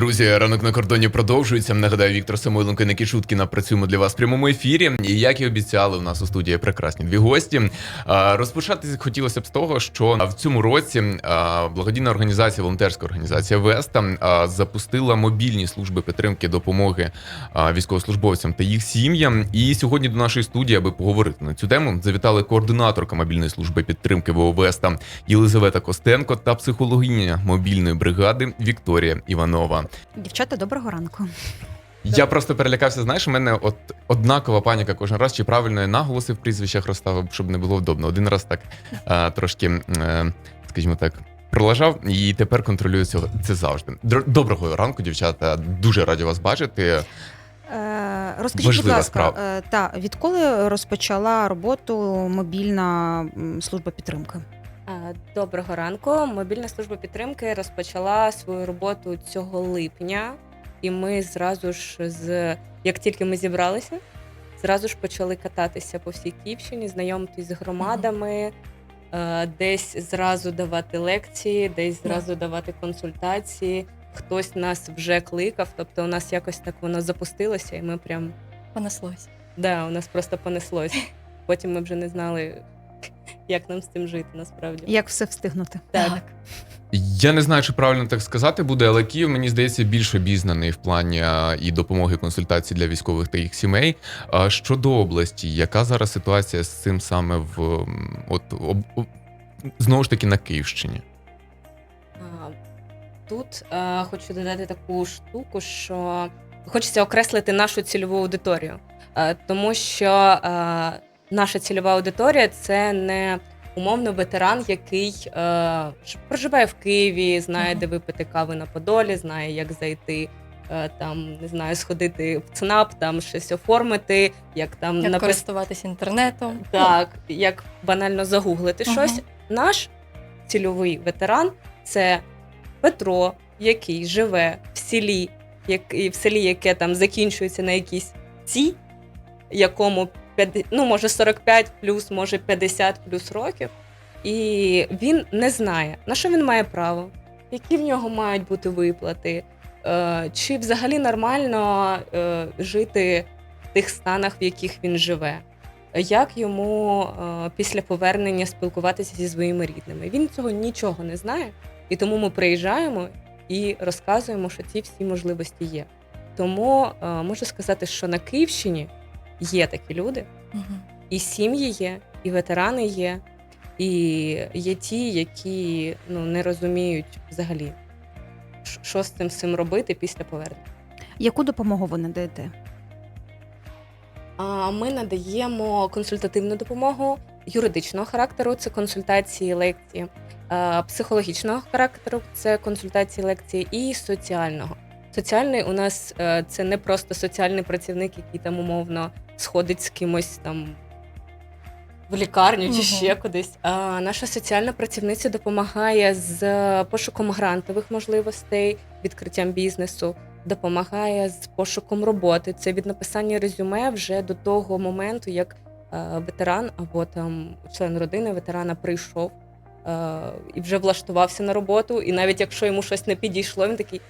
Друзі, ранок на кордоні продовжується. Нагадаю, Віктор Самойленко і Ники Шуткіна працюємо для вас в прямому ефірі. І як і обіцяли, у нас у студії прекрасні дві гості. Розпочати хотілося б з того, що в цьому році благодійна організація, волонтерська організація Веста запустила мобільні служби підтримки допомоги військовослужбовцям та їх сім'ям. І сьогодні до нашої студії, аби поговорити на цю тему, завітали координаторка мобільної служби підтримки ВО Веста Єлизавета Костенко та психологиня мобільної бригади Вікторія Іванова. Дівчата, доброго ранку. Я просто перелякався. Знаєш, у мене от однакова паніка кожен раз, чи правильно я наголоси в прізвищах розставив, щоб не було вдобно. Один раз так а, трошки, е, скажімо так. Пролажав і тепер контролюю цього. Це завжди. Доброго ранку, дівчата. Дуже раді вас бачити. Е, розкажіть, Важлива будь ласка, справа. е, та, відколи розпочала роботу мобільна служба підтримки? А, Доброго ранку. Мобільна служба підтримки розпочала свою роботу цього липня, і ми зразу ж з як тільки ми зібралися, зразу ж почали кататися по всій Київщині, знайомитись з громадами, е, десь зразу давати лекції, десь зразу давати консультації. Хтось нас вже кликав, тобто у нас якось так воно запустилося, і ми прям Понеслось. да, у нас просто понеслось. Потім ми вже не знали, як нам з цим жити насправді. Як все встигнути? Так. Я не знаю, чи правильно так сказати буде, але Київ, мені здається, більше обізнаний в плані і допомоги консультацій для військових та їх сімей. Щодо області, яка зараз ситуація з цим саме в от об, об- знову ж таки на Київщині? Тут е, хочу додати таку штуку, що хочеться окреслити нашу цільову аудиторію, Е, тому що е, наша цільова аудиторія це не умовно ветеран, який е, проживає в Києві, знає, де випити кави на Подолі, знає, як зайти. е, Там не знаю, сходити в ЦНАП, там щось оформити, як там Як напис- користуватися інтернетом. так, як банально загуглити Мгм. щось. Наш цільовий ветеран це Петро, який живе в селі, як, в селі, яке там закінчується на якійсь ці, якому ну, може 45 плюс, може 50 плюс років. І він не знає, на що він має право, які в нього мають бути виплати, е, чи взагалі нормально е, жити в тих станах, в яких він живе. Як йому е, після повернення спілкуватися зі своїми рідними? Він цього нічого не знає, і тому ми приїжджаємо і розказуємо, що ці всі можливості є. Тому можу сказати, що на Київщині є такі люди, і сім'ї є, і ветерани є, і є ті, які ну, не розуміють взагалі, що з цим всім робити після повернення. Яку допомогу ви надаєте? Ми надаємо консультативну допомогу юридичного характеру, це консультації, лекції, психологічного характеру, це консультації, лекції, і соціального. Соціальний у нас е, це не просто соціальний працівник, який там умовно сходить з кимось там в лікарню чи Мгм. ще кудись. А наша соціальна працівниця допомагає з пошуком грантових можливостей, відкриттям бізнесу, допомагає з пошуком роботи. Це від написання резюме вже до того моменту, як е, ветеран або там член родини ветерана прийшов е, і вже влаштувався на роботу. І навіть якщо йому щось не підійшло, він такий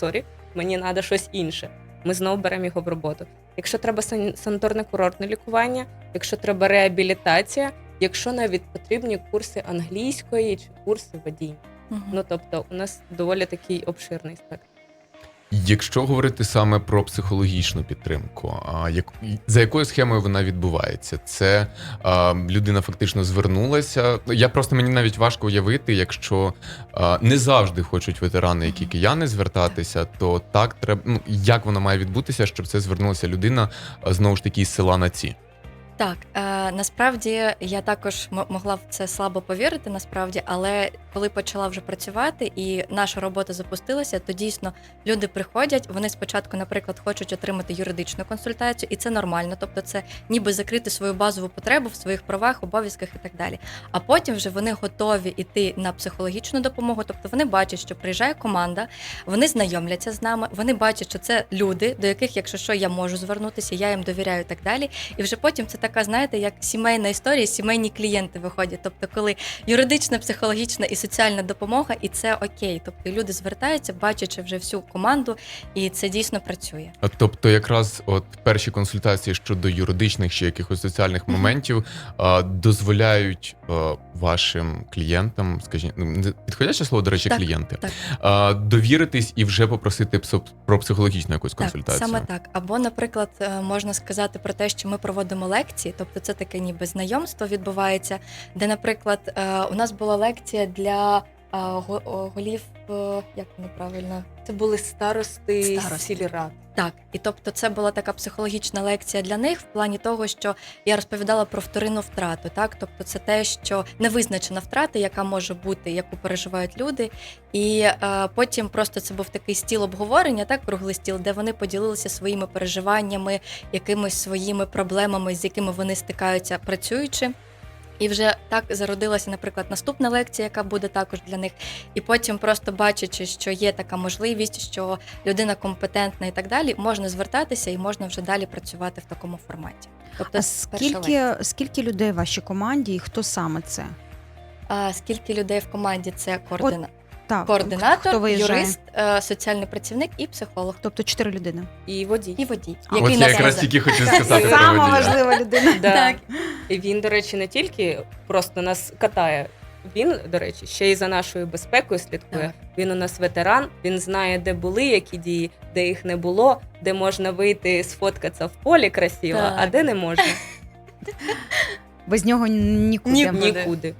сорі, мені треба щось інше. Ми знову беремо його в роботу. Якщо треба сан- санаторне курортне лікування, якщо треба реабілітація, якщо навіть потрібні курси англійської чи курси водіння. Угу. Ну тобто, у нас доволі такий обширний спектр. Якщо говорити саме про психологічну підтримку, а як за якою схемою вона відбувається? Це а, людина фактично звернулася. Я просто мені навіть важко уявити, якщо а, не завжди хочуть ветерани, які кияни звертатися, то так треба. Ну як воно має відбутися, щоб це звернулася людина знову ж таки з села на ці. Так, е, насправді я також могла в це слабо повірити, насправді, але коли почала вже працювати і наша робота запустилася, то дійсно люди приходять. Вони спочатку, наприклад, хочуть отримати юридичну консультацію, і це нормально. Тобто, це ніби закрити свою базову потребу в своїх правах, обов'язках і так далі. А потім вже вони готові йти на психологічну допомогу. Тобто вони бачать, що приїжджає команда, вони знайомляться з нами, вони бачать, що це люди, до яких, якщо що, я можу звернутися, я їм довіряю і так далі. І вже потім це так така, знаєте, як сімейна історія, сімейні клієнти виходять. Тобто, коли юридична, психологічна і соціальна допомога, і це окей. Тобто люди звертаються, бачачи вже всю команду, і це дійсно працює. А, Тобто, якраз от перші консультації щодо юридичних чи якихось соціальних моментів а, дозволяють а, вашим клієнтам, скажімо, ну, підходяще слово, до речі, Так, клієнти, так. А, довіритись і вже попросити про психологічну якусь консультацію. Так, саме так. Або, наприклад, е, можна сказати про те, що ми проводимо лекції, тобто це таке ніби знайомство відбувається, де, наприклад, е, у нас була лекція для го- о, голів, е, як воно правильно? Це були старости, Старости. сільрад. Так, і тобто це була така психологічна лекція для них в плані того, що я розповідала про вторинну втрату. Так, тобто це те, що невизначена втрата, яка може бути, яку переживають люди. І е, потім просто це був такий стіл обговорення, так, круглий стіл, де вони поділилися своїми переживаннями, якимись своїми проблемами, з якими вони стикаються працюючи. І вже так зародилася, наприклад, наступна лекція, яка буде також для них. І потім, просто бачачи, що є така можливість, що людина компетентна і так далі, можна звертатися і можна вже далі працювати в такому форматі. Тобто, А скільки, скільки людей в вашій команді і хто саме це? а скільки людей в команді? Це координа... Так, координатор, хто юрист, е, соціальний працівник і психолог, Тобто чотири людини. І водій. і водій, А, От я якраз тільки Так, сказати про Сама важлива людина. Так. І він, до речі, не тільки просто нас катає. Він, до речі, ще й за нашою безпекою слідкує. Так. Він у нас ветеран, він знає, де були які дії, де їх не було, де можна вийти сфоткатися в полі красиво, Так. а де не можна. Без нього нікуди. Ні- Нікуди.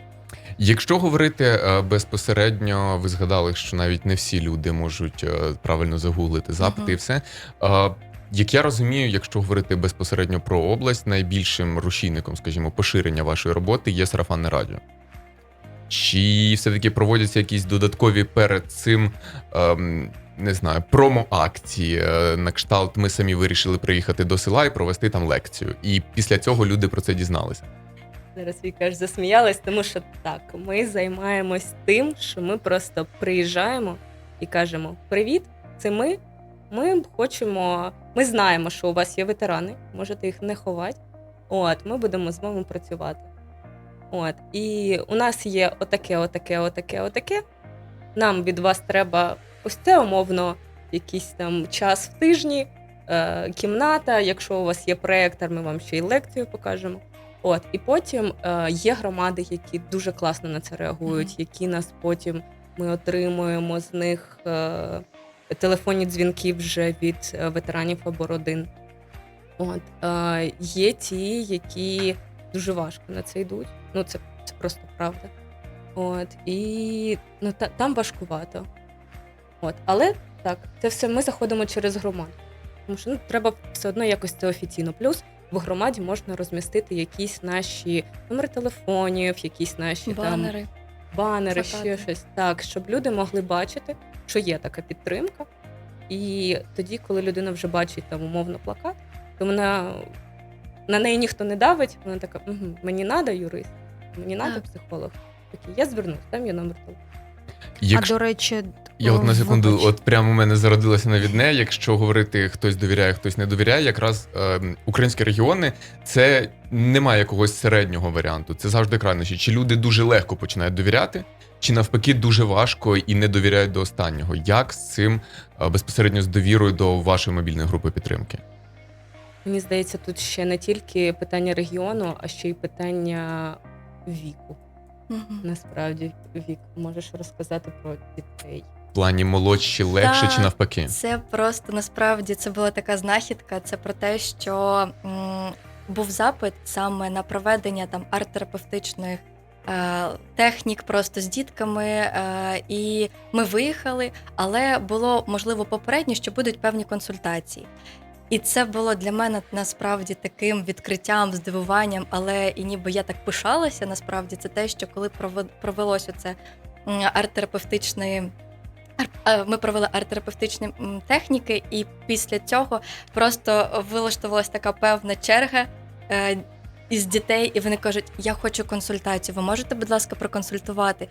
Якщо говорити е, безпосередньо, ви згадали, що навіть не всі люди можуть е, правильно загуглити запити Мгм. і все. Як я розумію, якщо говорити безпосередньо про область, найбільшим рушійником, скажімо, поширення вашої роботи є сарафанне радіо. Чи все-таки проводяться якісь додаткові перед цим, ем, не знаю, промо-акції е, на кшталт, ми самі вирішили приїхати до села і провести там лекцію. І після цього люди про це дізналися. Зараз Віка аж засміялась, тому що так, ми займаємось тим, що ми просто приїжджаємо і кажемо: Привіт, це ми. Ми хочемо, ми знаємо, що у вас є ветерани, можете їх не ховати. От, ми будемо з вами працювати. От, і у нас є отаке, отаке, отаке, отаке. Нам від вас треба ось це умовно, якийсь там час в тижні, е, кімната. Якщо у вас є проєктор, ми вам ще й лекцію покажемо. От, і потім е, є громади, які дуже класно на це реагують, які нас потім ми отримуємо з них е, телефонні дзвінки вже від е, ветеранів або родин. От, е, є ті, які дуже важко на це йдуть. Ну, це, це просто правда. От, і ну, та, там важкувато. От, але так, це все ми заходимо через громаду. Тому що ну, треба все одно якось це офіційно. Плюс в громаді можна розмістити якісь наші номери телефонів, якісь наші там банери. банери, ще щось. Так, щоб люди могли бачити, що є така підтримка. І тоді, коли людина вже бачить там умовно плакат, то вона на неї ніхто не давить, вона така, угу, мені треба юрист, мені треба Так. психолог. Окей, я звернусь, там є номер телефону. Якщо... А до речі, Я от на секунду, вибач. от прямо у мене зародилося навідне. Якщо говорити хтось довіряє, хтось не довіряє, якраз е, українські регіони це немає якогось середнього варіанту. Це завжди крайнощі. Чи люди дуже легко починають довіряти, чи навпаки дуже важко і не довіряють до останнього. Як з цим е, безпосередньо з довірою до вашої мобільної групи підтримки? Мені здається, тут ще не тільки питання регіону, а ще й питання віку. Мгм. Насправді, вік, можеш розказати про дітей. В плані молодші легше Так. чи навпаки? Це просто насправді це була така знахідка. Це про те, що м, був запит саме на проведення там арт-терапевтичних технік просто з дітками. Е, і ми виїхали, але було можливо попередньо, що будуть певні консультації. І це було для мене насправді таким відкриттям, здивуванням, але і ніби я так пишалася. Насправді це те, що коли провелося це арт-терапевтичне Ар- е, Ми провели арт-терапевтичні техніки, і після цього просто вилаштувалась така певна черга е, із дітей, і вони кажуть: Я хочу консультацію. Ви можете, будь ласка, проконсультувати?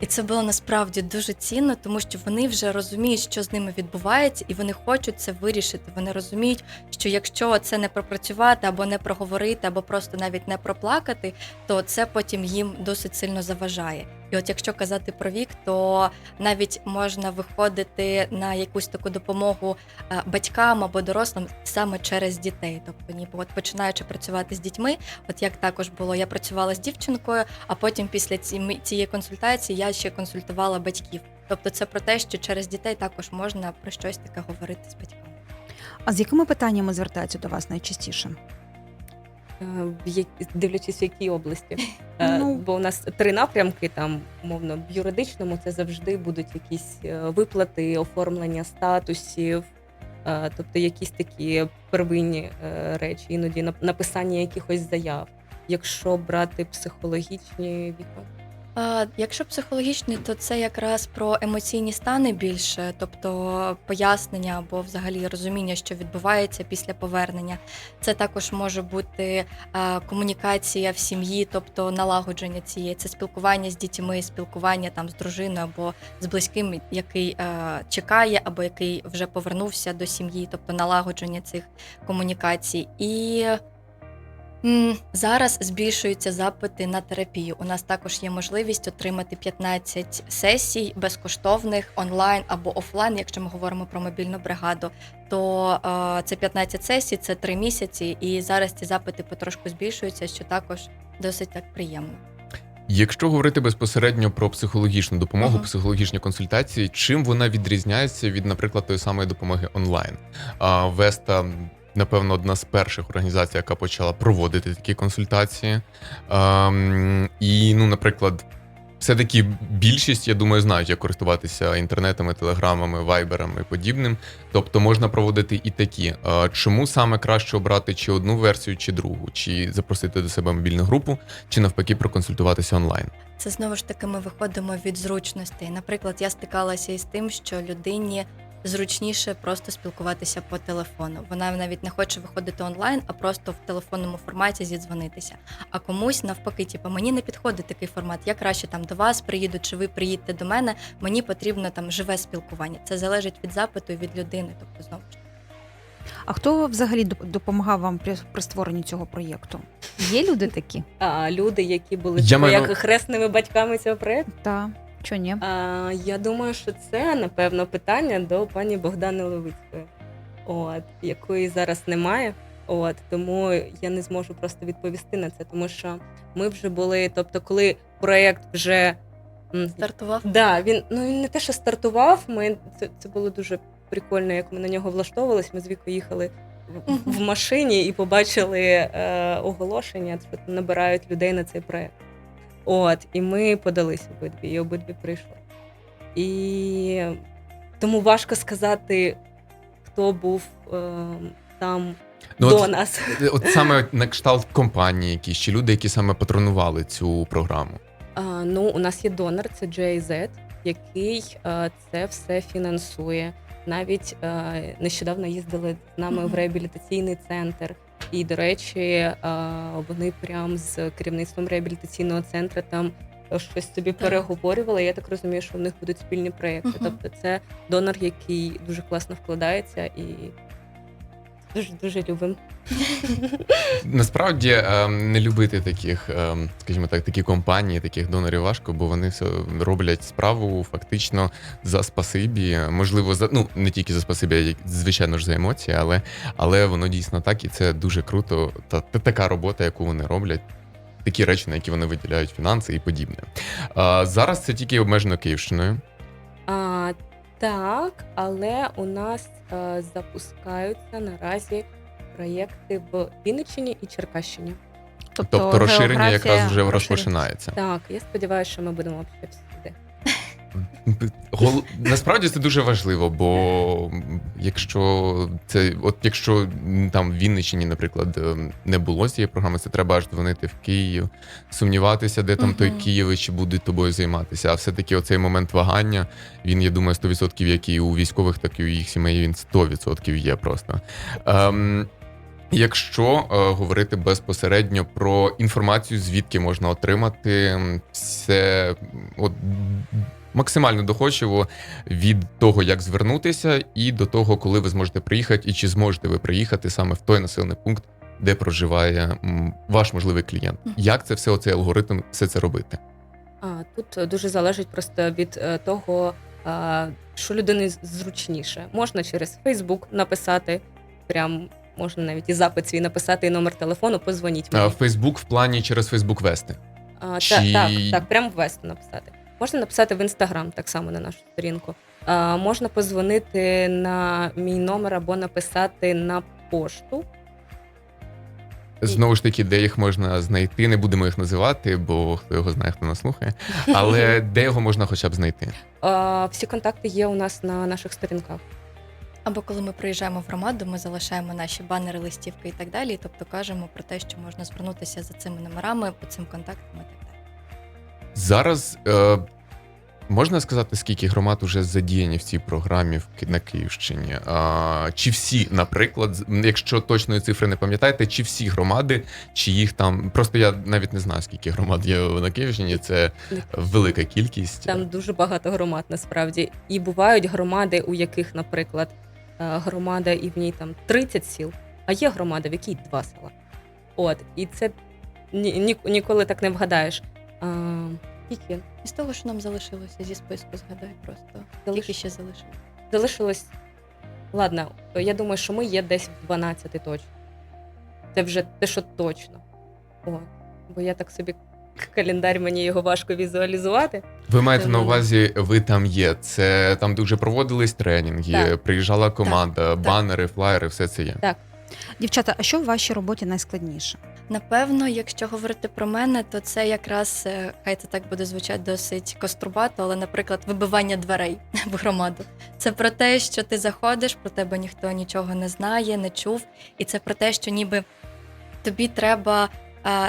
І це було насправді дуже цінно, тому що вони вже розуміють, що з ними відбувається, і вони хочуть це вирішити. Вони розуміють, що якщо це не пропрацювати або не проговорити, або просто навіть не проплакати, то це потім їм досить сильно заважає. І от якщо казати про вік, то навіть можна виходити на якусь таку допомогу е, батькам або дорослим саме через дітей. Тобто, ніби от починаючи працювати з дітьми, от як також було, я працювала з дівчинкою, а потім після цієї консультації я ще консультувала батьків. Тобто, це про те, що через дітей також можна про щось таке говорити з батьками. А з якими питаннями звертаються до вас найчастіше? Е, дивлячись в якій області. Е, Ну. Бо у нас три напрямки, там, умовно, в юридичному це завжди будуть якісь е, виплати, оформлення статусів, тобто якісь такі первинні речі, іноді написання якихось заяв. Якщо брати психологічні вікна. Якщо психологічний, то це якраз про емоційні стани більше, тобто пояснення або взагалі розуміння, що відбувається після повернення. Це також може бути комунікація в сім'ї, тобто налагодження цієї, це спілкування з дітьми, спілкування там з дружиною або з близьким, який чекає, або який вже повернувся до сім'ї, тобто налагодження цих комунікацій. І Зараз збільшуються запити на терапію. У нас також є можливість отримати 15 сесій безкоштовних онлайн або офлайн, якщо ми говоримо про мобільну бригаду. То е, це 15 сесій, це 3 місяці, і зараз ці запити потрошку збільшуються, що також досить так приємно. Якщо говорити безпосередньо про психологічну допомогу, Ага. психологічні консультації, чим вона відрізняється від, наприклад, тої самої допомоги онлайн? А, Веста, напевно, одна з перших організацій, яка почала проводити такі консультації. Ам, і, ну, наприклад, все-таки більшість, я думаю, знають, як користуватися інтернетами, телеграмами, вайберами і подібним. Тобто можна проводити і такі. Чому саме краще обрати чи одну версію, чи другу, чи запросити до себе мобільну групу, чи навпаки проконсультуватися онлайн? Це знову ж таки ми виходимо від зручностей. Наприклад, я стикалася із тим, що людині зручніше просто спілкуватися по телефону. Вона навіть не хоче виходити онлайн, а просто в телефонному форматі зідзвонитися. А комусь навпаки, типу, мені не підходить такий формат. Я краще там до вас приїду, чи ви приїдете до мене. Мені потрібно там живе спілкування. Це залежить від запиту і від людини. Тобто знову ж А хто взагалі доп- допомагав вам при, при створенні цього проєкту? Є люди такі? А люди, які були Я типу, маю як хресними батьками цього проєкту. Та що ні? А, я думаю, що це напевно питання до пані Богдани Левицької, от якої зараз немає. От тому я не зможу просто відповісти на це, тому що ми вже були. Тобто, коли проєкт вже стартував. да, він ну він не те, що стартував. Ми це, це було дуже прикольно, як ми на нього влаштовувались. Ми з Вікою їхали в, в машині і побачили е, оголошення, що набирають людей на цей проєкт. От, і ми подались обидві, і обидві прийшли. І тому важко сказати, хто був е, там Ну, до от- нас. От саме на кшталт компанії, якісь чи люди, які саме патронували цю програму. А, ну, у нас є донор, це JZ, який е, це все фінансує. Навіть е, нещодавно їздили з нами в реабілітаційний центр. І, до речі, вони прям з керівництвом реабілітаційного центру там щось собі переговорювали. Я так розумію, що в них будуть спільні проекти. Угу. Тобто, це донор, який дуже класно вкладається і дуже дуже любимо. Насправді ем, не любити таких, ем, скажімо так, такі компанії, таких донорів важко, бо вони все роблять справу фактично за спасибі. Можливо, за ну не тільки за спасибі, а й, звичайно ж за емоції, але, але воно дійсно так, і це дуже круто. Та, та така робота, яку вони роблять. Такі речі, на які вони виділяють фінанси і подібне. А, зараз це тільки обмежено Київщиною. Так, але у нас е, запускаються наразі проєкти в Вінниччині і Черкащині. Тобто, розширення якраз вже розпочинається. Так, я сподіваюся, що ми будемо взагалі всюди. Гол... Насправді це дуже важливо, бо якщо це, от якщо там в Вінниччині, наприклад, ем, не було цієї програми, це треба аж дзвонити в Київ, сумніватися, де там той. Київ і чи будуть тобою займатися. А все-таки оцей момент вагання, він, я думаю, 100% як і у військових, так і у їх сімей, він 100% є просто. Ем, Якщо е, говорити безпосередньо про інформацію, звідки можна отримати все, от максимально доходчиво від того, як звернутися, і до того, коли ви зможете приїхати, і чи зможете ви приїхати саме в той населений пункт, де проживає ваш можливий клієнт. Як це все, оцей алгоритм, все це робити? А, тут дуже залежить просто від е, того, що людині зручніше. Можна через Фейсбук написати, прям можна навіть і запит свій написати, і номер телефону, позвоніть мені. в Фейсбук в плані через Фейсбук вести. А, Чи- та, так, так, прямо ввести написати. Можна написати в інстаграм так само на нашу сторінку. А, можна позвонити на мій номер або написати на пошту. Знову ж таки, де їх можна знайти, не будемо їх називати, бо хто його знає, хто нас слухає. Але де його можна хоча б знайти? А, всі контакти є у нас на наших сторінках. Або коли ми приїжджаємо в громаду, ми залишаємо наші банери, листівки і так далі. Тобто кажемо про те, що можна звернутися за цими номерами, по цим контактам. Зараз е, можна сказати, скільки громад уже задіяні в цій програмі на Київщині? А, чи всі, наприклад, якщо точної цифри не пам'ятаєте, чи всі громади, чи їх там просто я навіть не знаю, скільки громад є на Київщині. Це велика кількість. Там дуже багато громад насправді. І бувають громади, у яких, наприклад, е, громада і в ній там 30 сіл, а є громада, в якій два села. От, і це ні, ні, ніколи так не вгадаєш. А, які? І з того, що нам залишилося зі списку, згадай просто. Залиш- Тільки ще залишилося. Залишилось. Ладно, я думаю, що ми є десь в 12 точно. Це вже те, що точно. О, бо я так собі календар, мені його важко візуалізувати. Ви маєте на увазі, ви там є. Це там дуже проводились тренінги, Так. приїжджала команда, банери, флаєри, все це є. Дівчата, а що в вашій роботі найскладніше? Напевно, якщо говорити про мене, то це якраз е, хай це так буде звучати досить кострубато, але, наприклад, вибивання дверей в громаду. Це про те, що ти заходиш, про тебе ніхто нічого не знає, не чув, і це про те, що ніби тобі треба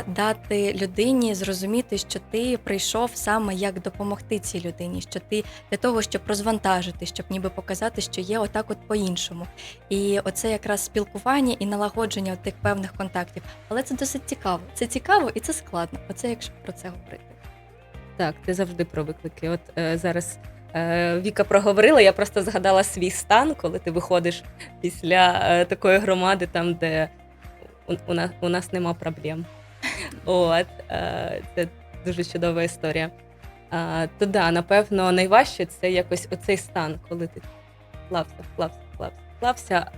дати людині зрозуміти, що ти прийшов саме як допомогти цій людині, що ти для того, щоб розвантажити, щоб ніби показати, що є отак, от по-іншому. І оце якраз спілкування і налагодження тих певних контактів. Але це досить цікаво. Це цікаво і це складно. Оце якщо про це говорити. Так, ти завжди про виклики. От е, зараз е, Віка проговорила, я просто згадала свій стан, коли ти виходиш після е, такої громади, там, де у, у, нас, у нас нема проблем. От, е, це дуже чудова історія. А, то да, напевно, найважче це якось оцей стан, коли ти плався, плався, плався, плався,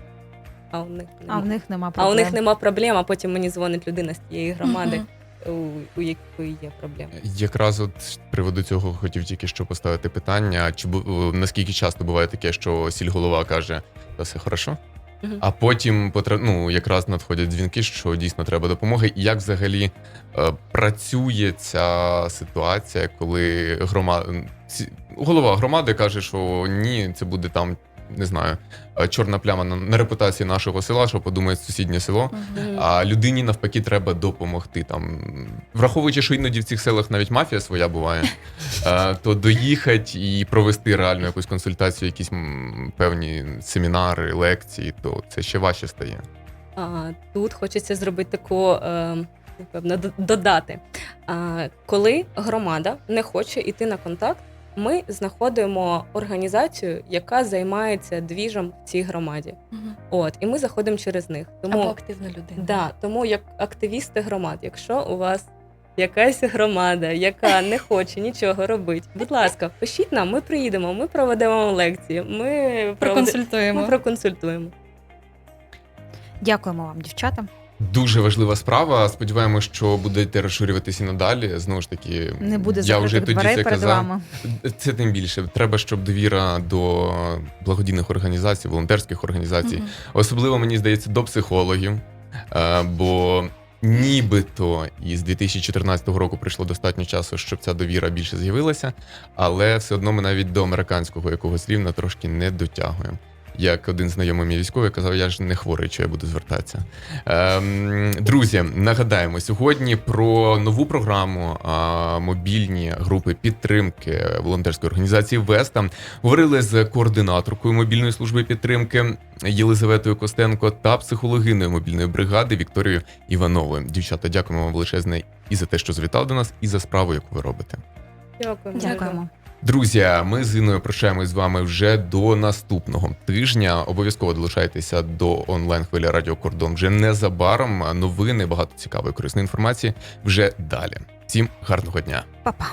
а у них А нема. в них нема а у них нема проблем, а потім мені дзвонить людина з тієї громади, у, у якої є проблеми. Якраз от з приводу цього хотів тільки що поставити питання: чи бу- наскільки часто буває таке, що сільголова каже, та все хорошо? А потім ну, якраз надходять дзвінки, що дійсно треба допомоги. І як взагалі е, працює ця ситуація, коли грома... голова громади каже, що ні, це буде там, не знаю, е, чорна пляма на, на репутації нашого села, що подумає сусіднє село. Мгм. А людині навпаки треба допомогти. Там враховуючи, що іноді в цих селах навіть мафія своя буває, е, то доїхати і провести реальну якусь консультацію, якісь певні семінари, лекції, то це ще важче стає. А, тут хочеться зробити таку, е, напевно, додати. А, коли громада не хоче йти на контакт, ми знаходимо організацію, яка займається двіжем в цій громаді. Мгм. От, і ми заходимо через них. Тому, Або активна людина. да, тому як активісти громад, якщо у вас якась громада, яка не хоче нічого робити, будь ласка, пишіть нам, ми приїдемо, ми проведемо лекції, ми, Проконсультуємо. ми проконсультуємо. Дякуємо вам, дівчата. Дуже важлива справа. Сподіваємося, що будете розширюватися і надалі. Знову ж таки, Не буде я вже тоді це перед казав. вами. Це тим більше. Треба, щоб довіра до благодійних організацій, волонтерських організацій, Мгм. Особливо мені здається до психологів, е, бо нібито із 2014 року прийшло достатньо часу, щоб ця довіра більше з'явилася, але все одно ми навіть до американського якогось рівня трошки не дотягуємо. Як один знайомий мій військовий казав, я ж не хворий, що я буду звертатися. Ем, друзі, нагадаємо сьогодні про нову програму а, мобільні групи підтримки волонтерської організації Веста. Говорили з координаторкою мобільної служби підтримки Єлизаветою Костенко та психологиною мобільної бригади Вікторією Івановою. Дівчата, дякуємо вам величезне і за те, що завітали до нас, і за справу, яку ви робите. Дякуємо. Дякуємо. Друзі, ми з Іною прощаємось з вами вже до наступного тижня. Обов'язково долучайтеся до онлайн хвилі Радіо Кордон вже незабаром. Новини, багато цікавої корисної інформації вже далі. Всім гарного дня. Па-па.